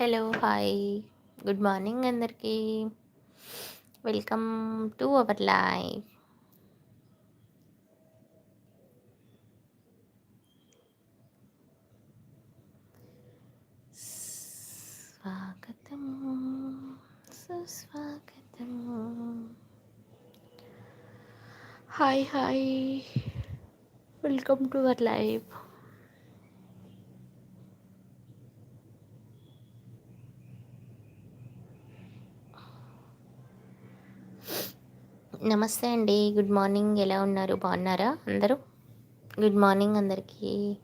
Hello hi good morning అందరికీ. Welcome to our live స్వాగతం సుస్వాగతం hi hi welcome to our live నమస్తే అండి. Good morning. ఎలా ఉన్నారు? బాగున్నారా అందరూ? గుడ్ మార్నింగ్ అందరికీ.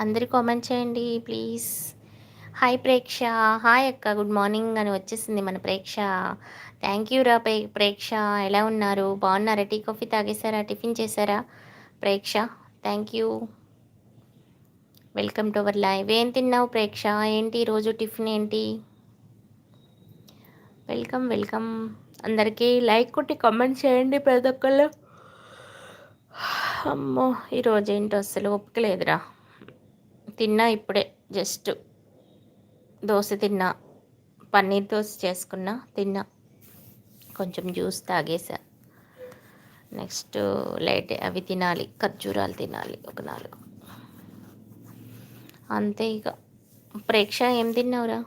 అందరు కామెంట్ చేయండి ప్లీజ్. హాయ్ ప్రేక్ష. హాయ్ అక్క. గుడ్ మార్నింగ్ అని వచ్చేసింది మన ప్రేక్ష. థ్యాంక్ యూ రా ప్రేక్ష. ఎలా ఉన్నారు? బాగున్నారా? Tea coffee తాగేశారా? టిఫిన్ చేశారా? Preksha thank you. Welcome to our live. ఏం తిన్నావు ప్రేక్ష? ఏంటి ఈరోజు టిఫిన్ ఏంటి? Welcome welcome. అందరికీ లైక్ కొట్టి కామెంట్ చేయండి ప్రతి ఒక్కళ్ళు. అమ్మో ఈరోజు ఏంటో అసలు ఒప్పుకలేదురా తిన్నా ఇప్పుడే జస్ట్ దోశ తిన్నా పన్నీర్ దోశ చేసుకున్నా తిన్నా. కొంచెం జ్యూస్ తాగేసా. నెక్స్ట్ లైట్ అవి తినాలి ఖర్జూరాలు తినాలి ఒక నాలుగు. అంతే ఇక. ప్రేక్ష ఏం తిన్నావురా?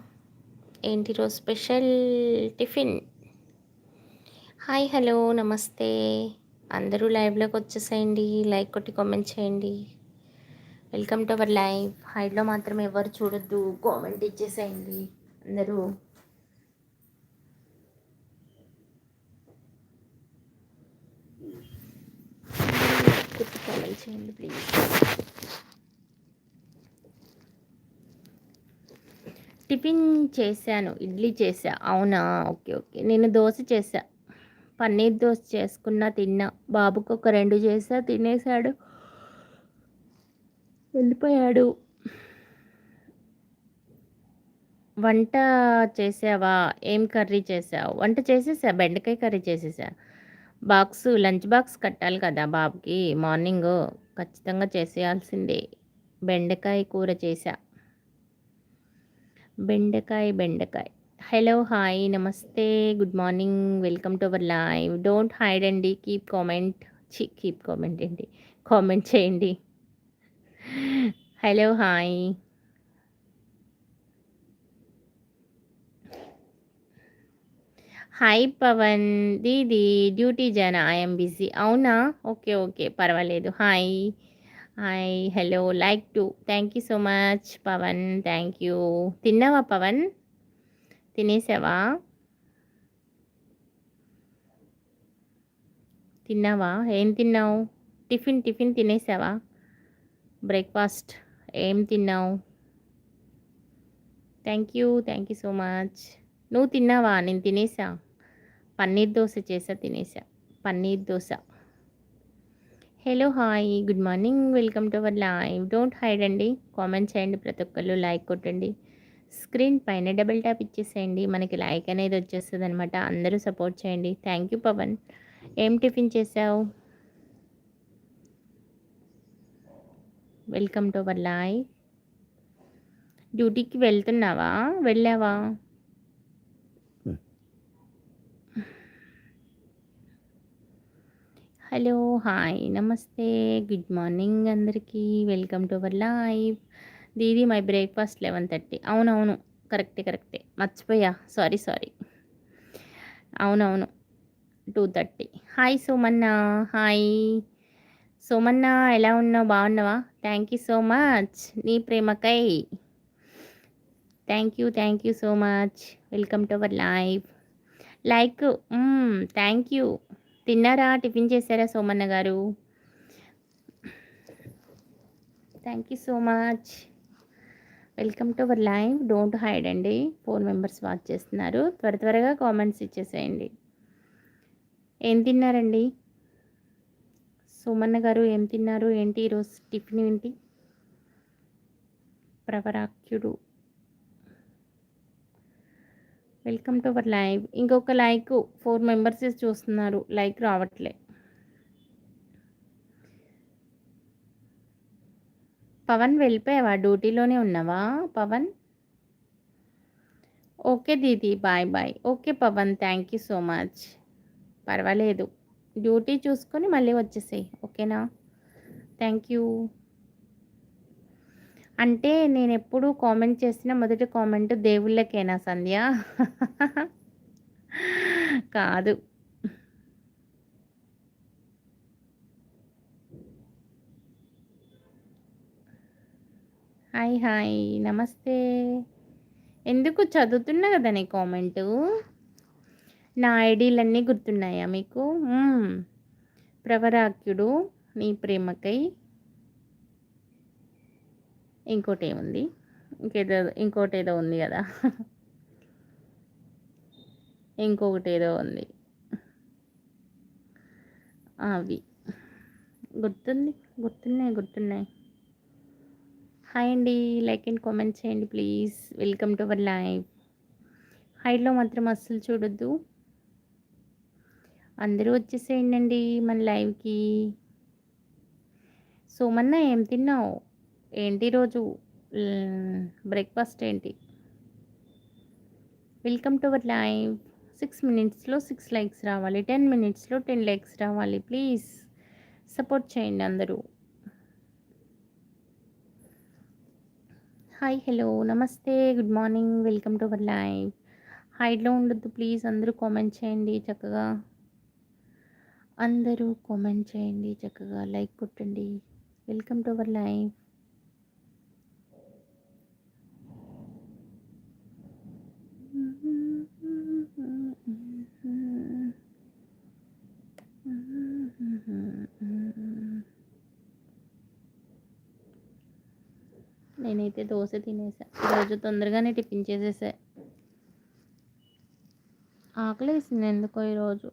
ఏంటి రోజు స్పెషల్ టిఫిన్? హాయ్ హలో నమస్తే. అందరూ లైవ్లోకి వచ్చేసేయండి లైక్ కొట్టి కామెంట్ చేయండి. Welcome to our live. హైడ్లో మాత్రం ఎవరు చూడొద్దు కామెంట్ ఇచ్చేసేయండి అందరూ. కామెంట్ చేయండి ప్లీజ్. టిఫిన్ చేశాను ఇడ్లీ చేసా అవునా? Okay okay. నేను దోశ చేసా పన్నీర్ దోశ చేసుకున్నా తిన్నా. బాబుకు ఒక రెండు చేసా తినేసాడు వెళ్ళిపోయాడు. వంట చేసావా ఏం కర్రీ చేసావు వంట చేసేసా? బెండకాయ కర్రీ చేసేసా? బాక్స్ లంచ్ బాక్స్ కట్టాలి కదా బాబుకి. మార్నింగ్ ఖచ్చితంగా చేసేయాల్సిందే. బెండకాయ కూర చేసా బెండకాయ బెండకాయ. హలో హాయ్ నమస్తే good morning welcome to our live don't hide అండి కీప్ కామెంట్ చి కీప్ కామెంట్ అండి కామెంట్ చేయండి. హలో హాయ్ హాయ్ పవన్ దీది డ్యూటీ జానా ఐఎమ్ బిజీ అవునా ఓకే ఓకే పర్వాలేదు. Hi hi hello like to. Thank you so much Pavan. Thank you. తిన్నావా పవన్? తినేసావా? తిన్నావా? ఏం తిన్నావు? Tiffin tiffin తినేసావా? బ్రేక్ఫాస్ట్ ఏం తిన్నావు? Thank you thank you so much. నువ్వు తిన్నావా? నేను తినేసా. పన్నీర్ దోశ చేసా తినేసా. Paneer dosa. Hello hi good morning welcome to our live don't hide అండి. కామెంట్ చేయండి ప్రతి ఒక్కళ్ళు. లైక్ కొట్టండి. స్క్రీన్ పైన డబుల్ ట్యాప్ ఇచ్చేసేయండి. మనకి లైక్ అనేది వచ్చేస్తుంది అనమాట అందరూ సపోర్ట్ చేయండి. థ్యాంక్ యూ పవన్ ఏం టిఫిన్ చేసావు? వెల్కమ్ టు అవర్ లైవ్ డ్యూటీకి వెళ్తున్నావా? వెళ్ళావా? హలో హాయ్ నమస్తే. గుడ్ మార్నింగ్ అందరికీ. Welcome to our live. Didi my breakfast eleven thirty. అవునవును. కరెక్టే కరెక్టే. మర్చిపోయా. Sorry sorry. అవునవును. Two thirty. Hi Somanna. Hi. Somanna ఎలా ఉన్నావు? బాగున్నావా? Thank you so much. నీ ప్రేమకై. Thank you thank you so much. Welcome to our live. Like thank you. తిన్నారా? టిఫిన్ చేశారా సోమన్న గారు? Thank you so much welcome to our live don't hide అండి. Four members watch చేస్తున్నారు. త్వర త్వరగా comments ఇచ్చేసేయండి. ఏం తిన్నారండి? సోమన్న గారు ఏం తిన్నారు? ఏంటి ఈరోజు టిఫిన్ ఏంటి? ప్రవరాక్యుడు వెల్కమ్ టు అవర్ లైవ్ ఇంకొక లైక్ ఫోర్ మెంబర్స్ చూస్తున్నారు. లైక్ రావట్లే. పవన్ వెళ్ళిపోయావా? డ్యూటీలోనే ఉన్నావా? Pavan? Okay Didi bye bye okay Pavan. Thank you so much పర్వాలేదు. డ్యూటీ చూసుకొని మళ్ళీ వచ్చేసేయి. ఓకేనా థ్యాంక్ యూ అంటే నేను ఎప్పుడు కామెంట్ చేసిన మొదటి కామెంట్ దేవుళ్ళకేనా సంధ్య? కాదు. Hi hi. నమస్తే. ఎందుకు చదువుతున్నా కదా నీ కామెంటు? నా ఐడీలన్నీ గుర్తున్నాయా మీకు? ప్రవరాక్యుడు నీ ప్రేమకై. ఇంకోటి ఏముంది ఇంకేదో ఇంకోటి ఏదో ఉంది కదా. ఇంకొకటి ఏదో ఉంది. అవి. గుర్తుంది? గుర్తున్నాయి గుర్తున్నాయి. హాయ్ అండి. లైక్ అండ్ కామెంట్ చేయండి please. Welcome to our live. హైట్లో మాత్రం అస్సలు చూడొద్దు. అందరూ వచ్చేసేయండి మన లైవ్కి. సోమన్న ఏం తిన్నావు? ఏంటి రోజు? బ్రేక్ఫాస్ట్ ఏంటి? Welcome to our live six మినిట్స్లో సిక్స్ లైక్స్ రావాలి. టెన్ మినిట్స్లో టెన్ లైక్స్ రావాలి. ప్లీజ్ సపోర్ట్ చేయండి అందరూ. హాయ్ హలో నమస్తే good morning welcome to our live హైడ్లో ఉండొద్దు. ప్లీజ్ అందరూ కామెంట్ చేయండి చక్కగా. అందరూ కామెంట్ చేయండి చక్కగా. లైక్ కొట్టండి. వెల్కమ్ టు అవర్ లైవ్ నేనైతే దోశ తినేసా. ఈరోజు తొందరగానే టిఫిన్ చేసేసా. ఆకలి వేసింది ఎందుకో ఈరోజు.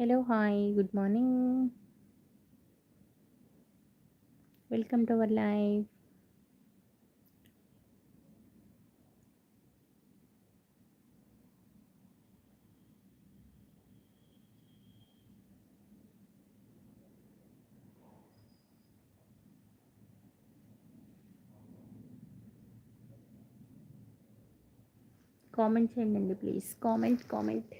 Hello hi good morning welcome to our live comment చేయండి please comment comment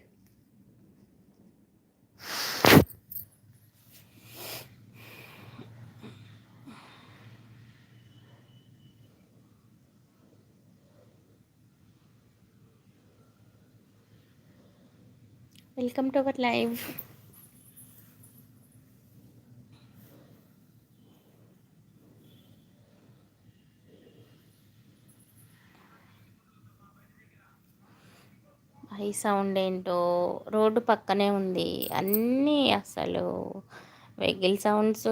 welcome to our live high sound ఏంటో? రోడ్డు పక్కనే ఉంది. అన్నీ అసలు వెహికల్ సౌండ్స్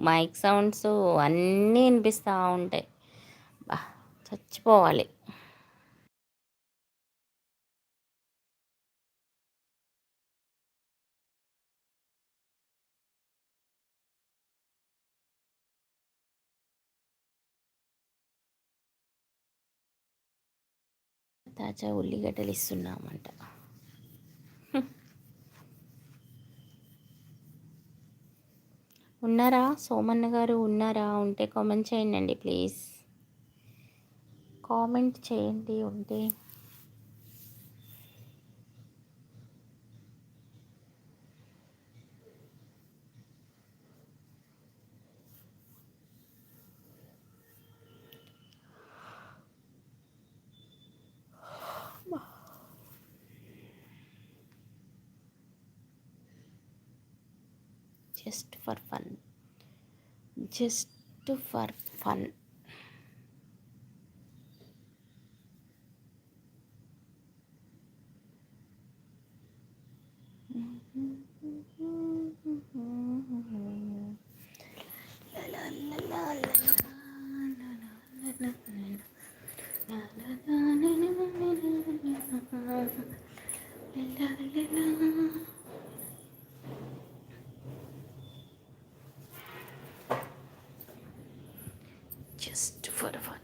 మైక్ సౌండ్స్ అన్నీ వినిపిస్తూ ఉంటాయి. బా చచ్చిపోవాలి. తాజా ఉల్లిగడ్డలు ఇస్తున్నామంట. ఉన్నారా? సోమన్న గారు ఉన్నారా? ఉంటే కామెంట్ చేయండి ప్లీజ్. కామెంట్ చేయండి ఉంటే just for fun. Just for fun mm-hmm. Just for the fun.